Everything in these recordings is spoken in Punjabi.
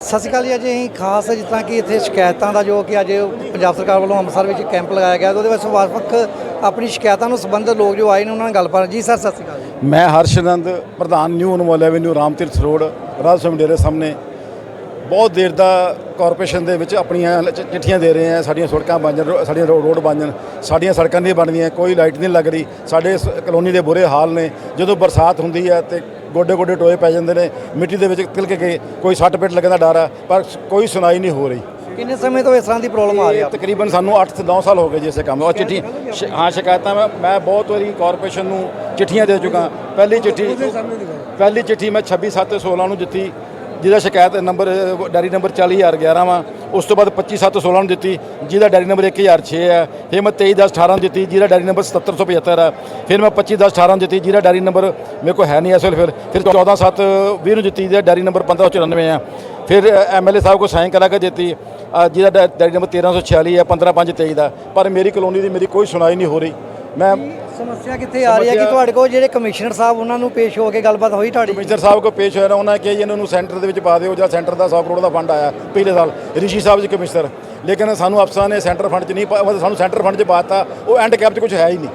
ਸਤਿ ਸ਼੍ਰੀ ਅਕਾਲ ਜੀ, ਅੱਜ ਅਸੀਂ ਖਾਸ ਜਿਸ ਤਰ੍ਹਾਂ ਕਿ ਇੱਥੇ ਸ਼ਿਕਾਇਤਾਂ ਦਾ ਜੋ ਕਿ ਅੱਜ ਪੰਜਾਬ ਸਰਕਾਰ ਵੱਲੋਂ ਅੰਮ੍ਰਿਤਸਰ ਵਿੱਚ ਕੈਂਪ ਲਗਾਇਆ ਗਿਆ ਉਹਦੇ ਵਿੱਚ ਵੱਖ ਆਪਣੀ ਸ਼ਿਕਾਇਤਾਂ ਨੂੰ ਸੰਬੰਧਿਤ ਲੋਕ ਜੋ ਆਏ ਨੇ ਉਹਨਾਂ ਨਾਲ ਗੱਲਬਾਤ ਜੀ, ਸਰ, ਸਤਿ ਸ਼੍ਰੀ ਅਕਾਲ ਜੀ। ਮੈਂ ਹਰਸ਼ਨੰਦ, ਪ੍ਰਧਾਨ new Anmol avenue, Ramtirath road ਰਾਜ ਡੇਰੇ ਸਾਹਮਣੇ ਬਹੁਤ ਦੇਰ ਦਾ ਕਾਰਪੋਰੇਸ਼ਨ ਦੇ ਵਿੱਚ ਆਪਣੀਆਂ ਚਿੱਠੀਆਂ ਦੇ ਰਹੇ ਆ ਸਾਡੀਆਂ ਸੜਕਾਂ ਬਣ ਜਾਣ ਸਾਡੀਆਂ ਰੋਡ ਬਣ ਜਾਣ ਸਾਡੀਆਂ ਸੜਕਾਂ ਨਹੀਂ ਬਣਦੀਆਂ ਕੋਈ ਲਾਈਟ ਨਹੀਂ ਲੱਗ ਰਹੀ। ਸਾਡੇ ਕਲੋਨੀ ਦੇ ਬੁਰੇ ਹਾਲ ਨੇ। ਜਦੋਂ ਬਰਸਾਤ ਹੁੰਦੀ ਹੈ ਤੇ ਗੋਡੇ ਗੋਡੇ ਟੋਏ ਪੈ ਜਾਂਦੇ ਨੇ ਮਿੱਟੀ ਦੇ ਵਿੱਚ ਤਿਲਕ ਕੇ ਕੋਈ ਸੱਟ ਪੇਟ ਲੱਗਣ ਦਾ ਡਰ ਆ ਪਰ ਕੋਈ ਸੁਣਾਈ ਨਹੀਂ ਹੋ ਰਹੀ। ਕਿੰਨੇ ਸਮੇਂ ਤੋਂ ਇਸ ਤਰ੍ਹਾਂ ਦੀ ਪ੍ਰੋਬਲਮ ਆ ਰਹੀ ਆ ਤਕਰੀਬਨ ਸਾਨੂੰ 8 ਤੋਂ 9 ਸਾਲ ਹੋ ਗਏ ਜੀ ਇਸੇ ਕੰਮ ਉਹ ਚਿੱਠੀ ਹਾਂ ਸ਼ਿਕਾਇਤਾਂ ਮੈਂ ਮੈਂ ਬਹੁਤ ਵਾਰੀ ਕਾਰਪੋਰੇਸ਼ਨ ਨੂੰ ਚਿੱਠੀਆਂ ਦੇ ਚੁੱਕਾ। ਪਹਿਲੀ ਚਿੱਠੀ ਪਹਿਲੀ ਚਿੱਠੀ ਮੈਂ 26 7 16 ਨੂੰ ਦਿੱਤੀ। ਜਿਹਦਾ ਸ਼ਿਕਾਇਤ ਨੰਬਰ ਅ, ਡਾਇਰੀ ਨੰਬਰ 40011 ਵਾ। ਉਸ ਤੋਂ ਬਾਅਦ 25 7 16 ਨੂੰ ਦਿੱਤੀ ਜਿਹਦਾ ਡਾਇਰੀ ਨੰਬਰ 1006 ਹੈ। ਫਿਰ ਮੈਂ 23 10 18 ਨੂੰ ਦਿੱਤੀ ਜਿਹਦਾ ਡਾਇਰੀ ਨੰਬਰ 7775 ਹੈ। ਫਿਰ ਮੈਂ 25 10 18 ਨੂੰ ਦਿੱਤੀ ਜਿਹਦਾ ਡਾਇਰੀ ਨੰਬਰ ਮੇਰੇ ਕੋਲ ਹੈ ਨਹੀਂ ਅਸਲ ਫਿਰ। ਫਿਰ 14 7 20 ਨੂੰ ਦਿੱਤੀ ਜਿਹਦਾ ਡਾਇਰੀ ਨੰਬਰ 1594 ਹੈ। ਫਿਰ ਐਮਐਲਏ ਸਾਹਿਬ ਕੋ ਸਾਈਨ ਕਰਾ ਕੇ ਦਿੱਤੀ ਜਿਹਦਾ ਡਾ- ਡਾਇਰੀ ਨੰਬਰ 1346 ਹੈ 15 5 23 ਦਾ। ਪਰ ਮੇਰੀ ਕਲੋਨੀ ਦੀ ਮੇਰੀ ਕੋਈ ਸੁਣਾਈ ਨਹੀਂ ਹੋ ਰਹੀ। ਮੈਂ ਸਮੱਸਿਆ ਕਿੱਥੇ ਆ ਰਹੀ ਹੈ? ਕਿ ਤੁਹਾਡੇ ਕੋਲ ਜਿਹੜੇ ਕਮਿਸ਼ਨਰ ਸਾਹਿਬ ਉਹਨਾਂ ਨੂੰ ਪੇਸ਼ ਹੋ ਕੇ ਗੱਲਬਾਤ ਹੋਈ ਤੁਹਾਡੀ? ਕਮਿਸ਼ਨਰ ਸਾਹਿਬ ਕੋ ਪੇਸ਼ ਹੋਇਆ ਨਾ ਉਹਨਾਂ ਨੇ ਕਿਹਾ ਜੀ ਇਹਨਾਂ ਨੂੰ ਸੈਂਟਰ ਦੇ ਵਿੱਚ ਪਾ ਦਿਓ ਜਾਂ ਸੈਂਟਰ ਦਾ 100 ਕਰੋੜ ਦਾ ਫੰਡ ਆਇਆ ਪਿਛਲੇ ਸਾਲ। ਰਿਸ਼ੀ ਸਾਹਿਬ ਜੀ ਕਮਿਸ਼ਨਰ। ਲੇਕਿਨ ਸਾਨੂੰ ਅਫਸਰਾਂ ਨੇ ਸੈਂਟਰ ਫੰਡ 'ਚ ਨਹੀਂ ਪਾ- ਸਾਨੂੰ ਸੈਂਟਰ ਫੰਡ 'ਚ ਪਾਤਾ ਉਹ ਐਂਡ ਕੈਪ 'ਚ ਕੁਝ ਹੈ ਹੀ ਨਹੀਂ।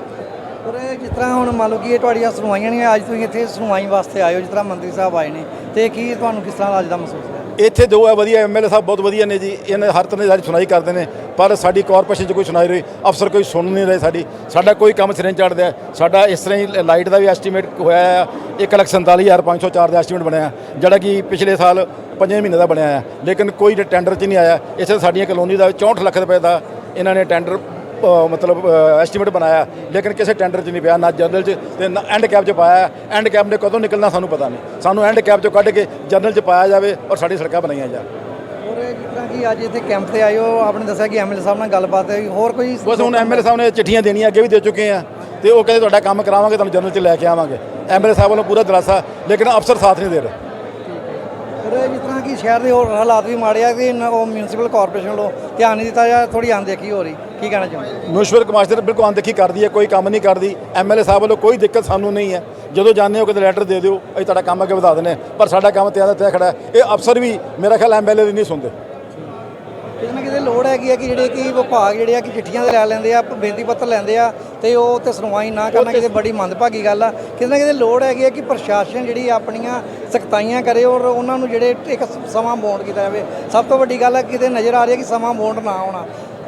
ਪਰ ਜਿਸ ਤਰ੍ਹਾਂ ਹੁਣ ਮੰਨ ਲਓ ਕਿ ਇਹ ਤੁਹਾਡੀਆਂ ਸੁਣਵਾਈਆਂ ਨਹੀਂ ਅੱਜ ਤੁਸੀਂ ਇੱਥੇ ਸੁਣਵਾਈ ਵਾਸਤੇ ਆਏ ਹੋ ਜਿਸ ਤਰ੍ਹਾਂ ਮੰਤਰੀ ਸਾਹਿਬ ਆਏ ਨੇ। ਤੇ ਕੀ ਤੁਹਾਨੂੰ ਕਿਸ ਤਰ੍ਹਾਂ ਅੱਜ ਦਾ ਮਹਿਸੂਸ ਹੈ ਇੱਥੇ ਦੋ ਹੈ ਵਧੀਆ ਐਮਐਲਏ ਸਾਹਿਬ ਬਹੁਤ ਵਧੀਆ ਨੇ ਜੀ। ਇਹਨਾਂ ਹਰ ਤਰ੍ਹਾਂ ਦੀ ਸਾਡੀ ਸੁਣਾਈ ਕਰਦੇ ਨੇ, ਪਰ ਸਾਡੀ ਕਾਰਪੋਰੇਸ਼ਨ 'ਚ ਕੋਈ ਸੁਣਾਈ ਰਹੀ। ਅਫਸਰ ਕੋਈ ਸੁਣ ਨਹੀਂ ਰਹੇ ਸਾਡੀ। ਸਾਡਾ ਕੋਈ ਕੰਮ ਸਿਰੇ ਨਹੀਂ ਚੜ੍ਹਦਾ। ਸਾਡਾ ਇਸ ਤਰ੍ਹਾਂ ਹੀ ਲਾਈਟ ਦਾ ਵੀ ਐਸਟੀਮੇਟ ਹੋਇਆ ਹੈ 147504 ਦਾ ਐਸਟੀਮੇਟ ਬਣਿਆ ਜਿਹੜਾ ਕਿ ਪਿਛਲੇ ਸਾਲ 5 ਮਹੀਨੇ ਦਾ ਬਣਿਆ ਹੈ ਲੇਕਿਨ ਕੋਈ ਟੈਂਡਰ 'ਚ ਨਹੀਂ ਆਇਆ। ਇਸੇ ਸਾਡੀਆਂ ਕਲੋਨੀ ਦਾ 64 ਲੱਖ ਰੁਪਏ ਦਾ ਇਹਨਾਂ ਨੇ ਟੈਂਡਰ ਮਤਲਬ ਐਸਟੀਮੇਟ ਬਣਾਇਆ ਲੇਕਿਨ ਕਿਸੇ ਟੈਂਡਰ 'ਚ ਨਹੀਂ ਪਿਆ ਨਾ ਜਨਰਲ 'ਚ ਤੇ ਨਾ ਐਂਡ ਕੈਪ 'ਚ ਪਾਇਆ। ਐਂਡ ਕੈਪ ਨੇ ਕਦੋਂ ਨਿਕਲਣਾ ਸਾਨੂੰ ਪਤਾ ਨਹੀਂ। ਸਾਨੂੰ ਐਂਡ ਕੈਪ 'ਚੋਂ ਕੱਢ ਕੇ ਜਨਰਲ 'ਚ ਪਾਇਆ ਜਾਵੇ ਔਰ ਸਾਡੀ ਸੜਕਾਂ ਬਣਾਈਆਂ ਜਾਣ। ਕਿ ਅੱਜ ਇੱਥੇ ਕੈਂਪ ਤੇ ਆਏ ਹੋ ਆਪਨੇ ਦੱਸਿਆ ਕਿ ਐਮਐਲਏ ਸਾਹਿਬ ਨਾਲ ਗੱਲਬਾਤ ਹੋਈ ਹੋਰ ਕੋਈ ਬਸ ਹੁਣ ਐਮਐਲਏ ਸਾਹਿਬ ਨੇ ਚਿੱਠੀਆਂ ਦੇਣੀਆਂ ਅੱਗੇ ਵੀ ਦੇ ਚੁੱਕੇ ਆ ਤੇ ਉਹ ਕਹਿੰਦੇ ਤੁਹਾਡਾ ਕੰਮ ਕਰਾਵਾਂਗੇ ਤੁਹਾਨੂੰ ਜਨਰਲ 'ਚ ਲੈ ਕੇ ਆਵਾਂਗੇ। ਐਮਐਲਏ ਸਾਹਿਬ ਵੱਲੋਂ ਪੂਰਾ ਦਰਾਸਾ ਲੇਕਿਨ ਅਫਸਰ ਸਾਥ ਨਹੀਂ ਦੇ ਰਹੇ। ਕਿ ਸ਼ਹਿਰ ਦੇ ਹੋਰ ਹਾਲਾਤ ਵੀ ਮਾੜੇ ਆ ਕਿ ਨਾ ਉਹ ਮਿਊਨਿਸਪਲ ਕਾਰਪੋਰੇਸ਼ਨ ਵੱਲੋਂ ਧਿਆਨ ਨਹੀਂ ਦਿੱਤਾ ਜਾਂ ਥੋੜੀ ਅਣਦੇਖੀ ਹੋ ਰਹੀ। ਕੀ ਕਹਿਣਾ ਚਾਹੁੰਦੇ ਮੁਸ਼ਵਰ ਕਮਾਸ਼ਰ ਬਿਲਕੁਲ ਅਣਦੇਖੀ ਕਰਦੀ ਹੈ, ਕੋਈ ਕੰਮ ਨਹੀਂ ਕਰਦੀ। ਐਮਐਲਏ ਸਾਹਿਬ ਵੱਲੋਂ ਕੋਈ ਦਿੱਕਤ ਸਾਨੂੰ ਨਹੀਂ ਹੈ। ਜਦੋਂ ਜਾਂਦੇ ਹੋ, ਕਿਤੇ ਲੈਟਰ ਦੇ ਦਿਓ, ਅਸੀਂ ਤੁਹਾਡਾ ਕੰਮ ਅੱਗੇ ਵਧਾ ਦਿੰਦੇ ਹਾਂ। ਪਰ ਸਾਡਾ ਕੰਮ ਤਿਆਰ ਦਾ ਤਿਆਰ ਖੜਾ ਹੈ। ਇਹ ਅਫਸਰ ਵੀ ਮੇਰਾ ਖਿਆਲ ਐਮਐਲਏ ਦੀ ਨਹੀਂ ਸੁਣਦੇ। ਕਿਤੇ ਨਾ ਕਿਤੇ ਲੋੜ ਹੈਗੀ ਹੈ ਕਿ ਜਿਹੜੇ ਕਿ ਵਿਭਾਗ ਜਿਹੜੇ ਆ ਕਿ ਚਿੱਠੀਆਂ ਲੈ ਲੈਂਦੇ ਆ ਬੇਨਤੀ ਪੱਤਰ ਲੈਂਦੇ ਆ ਤੇ ਉਹ ਤੇ ਸੁਣਵਾਈ ਨਾ ਕਰਨਾ ਕਿਤੇ ਬੜੀ ਮੰਦਭਾਗੀ ਗੱਲ ਆ। ਕਿਤੇ ਨਾ ਕਿਤੇ ਲੋੜ ਹੈਗੀ ਹੈ ਕਿ ਪ੍ਰਸ਼ਾਸਨ ਜਿਹੜੀ ਆਪਣੀਆਂ ਸਖਤਾਈਆਂ ਕਰੇ ਔਰ ਉਹਨਾਂ ਨੂੰ ਜਿਹੜੇ ਇੱਕ ਸਮਾਂ ਬੌਂਡ ਕੀਤਾ ਜਾਵੇ। ਸਭ ਤੋਂ ਵੱਡੀ ਗੱਲ ਹੈ ਕਿਤੇ ਨਜ਼ਰ ਆ ਰਹੀ ਹੈ ਕਿ ਸਮਾਂ ਬੌਂਡ ਨਾ ਹੋਣਾ।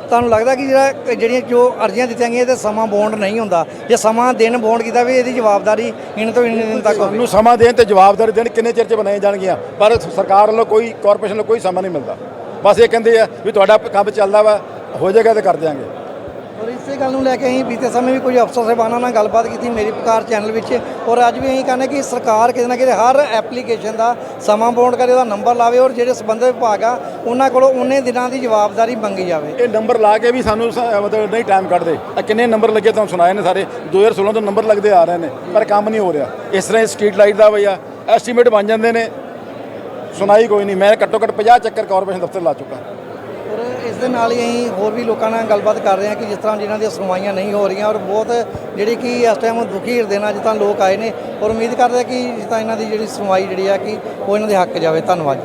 ਤੁਹਾਨੂੰ ਲੱਗਦਾ ਕਿ ਜਿਹੜਾ ਜਿਹੜੀਆਂ ਜੋ ਅਰਜ਼ੀਆਂ ਦਿੱਤੀਆਂ ਗਈਆਂ ਤੇ ਸਮਾਂ ਬੌਂਡ ਨਹੀਂ ਹੁੰਦਾ। ਜੇ ਸਮਾਂ ਦਿਨ ਬੌਂਡ ਕੀਤਾ ਵੀ ਇਹਦੀ ਜਵਾਬਦਾਰੀ ਇਹਨਾਂ ਤੋਂ ਇੰਨੇ ਦਿਨ ਤੱਕ ਸਾਨੂੰ ਸਮਾਂ ਦੇਣ ਤੇ ਜਵਾਬਦਾਰੀ ਦੇਣ ਕਿੰਨੇ ਚਿਰ 'ਚ ਬਣਾਏ ਜਾਣਗੀਆਂ? ਪਰ ਸਰਕਾਰ ਵੱਲੋਂ ਕੋਈ ਕਾਰਪੋਰੇਸ਼ਨ ਵੱਲੋਂ ਕੋਈ ਸਮਾਂ ਨਹੀਂ ਮਿਲਦਾ। ਬਸ ਇਹ ਕਹਿੰਦੇ ਆ ਵੀ ਤੁਹਾਡਾ ਕੰਮ ਚੱਲਦਾ ਵਾ ਹੋ ਜਾਏਗਾ ਤੇ ਕਰ ਦਿਆਂਗੇ। ਔਰ ਇਸੇ ਗੱਲ ਨੂੰ ਲੈ ਕੇ ਅਸੀਂ ਬੀਤੇ ਸਮੇਂ ਵੀ ਕੁਝ ਅਫਸਰ ਸਾਹਿਬਾਨਾਂ ਨਾਲ ਗੱਲਬਾਤ ਕੀਤੀ ਮੇਰੀ ਪੁਕਾਰ ਚੈਨਲ ਵਿੱਚ। ਔਰ ਅੱਜ ਵੀ ਅਸੀਂ ਕਹਿੰਦੇ ਕਿ ਸਰਕਾਰ ਕਿਤੇ ਨਾ ਕਿਤੇ ਹਰ ਐਪਲੀਕੇਸ਼ਨ ਦਾ ਸਮਾਂ ਬੌਂਡ ਕਰੇ ਉਹਦਾ ਨੰਬਰ ਲਾਵੇ ਔਰ ਜਿਹੜੇ ਸੰਬੰਧਿਤ ਵਿਭਾਗ ਆ ਉਹਨਾਂ ਕੋਲੋਂ ਉਹਨੇ ਦਿਨਾਂ ਦੀ ਜਵਾਬਦਾਰੀ ਮੰਗੀ ਜਾਵੇ। ਇਹ ਨੰਬਰ ਲਾ ਕੇ ਵੀ ਸਾਨੂੰ ਸ- ਮਤਲਬ ਨਹੀਂ ਟਾਈਮ ਕੱਢਦੇ। ਆ ਕਿੰਨੇ ਨੰਬਰ ਲੱਗੇ ਤੁਹਾਨੂੰ ਸੁਣਾਏ ਨੇ ਸਾਰੇ? 2016 ਤੋਂ ਨੰਬਰ ਲੱਗਦੇ ਆ ਰਹੇ ਨੇ ਪਰ ਕੰਮ ਨਹੀਂ ਹੋ ਰਿਹਾ। ਇਸ ਤਰ੍ਹਾਂ ਸਟਰੀਟ ਲਾਈਟ ਦਾ ਭਈਆ ਐਸਟੀਮੇਟ ਬਣ ਜਾਂਦੇ ਨੇ। ਸੁਣਾਈ ਕੋਈ ਨਹੀਂ, ਮੈਂ ਘੱਟੋ ਘੱਟ 50 ਚੱਕਰ ਕਾਰਪੋਰੇਸ਼ਨ ਦਫ਼ਤਰ ਲਾ ਚੁੱਕਾ। ਔਰ ਇਸ ਦੇ ਨਾਲ ਹੀ ਅਸੀਂ ਹੋਰ ਵੀ ਲੋਕਾਂ ਨਾਲ ਗੱਲਬਾਤ ਕਰ ਰਹੇ ਹਾਂ ਕਿ ਜਿਸ ਤਰ੍ਹਾਂ ਜਿਨ੍ਹਾਂ ਦੀਆਂ ਸੁਣਵਾਈਆਂ ਨਹੀਂ ਹੋ ਰਹੀਆਂ ਔਰ ਬਹੁਤ ਜਿਹੜੀ ਕਿ ਇਸ ਟਾਈਮ ਦੁਖੀ ਹਿਰਦੇ ਨਾਲ ਜਿਸ ਤਰ੍ਹਾਂ ਲੋਕ ਆਏ ਨੇ ਔਰ ਉਮੀਦ ਕਰਦੇ ਕਿ ਜਿਸ ਤਰ੍ਹਾਂ ਇਹਨਾਂ ਦੀ ਜਿਹੜੀ ਸੁਣਵਾਈ ਜਿਹੜੀ ਆ ਕਿ ਉਹ ਇਹਨਾਂ ਦੇ ਹੱਕ ਜਾਵੇ। ਧੰਨਵਾਦ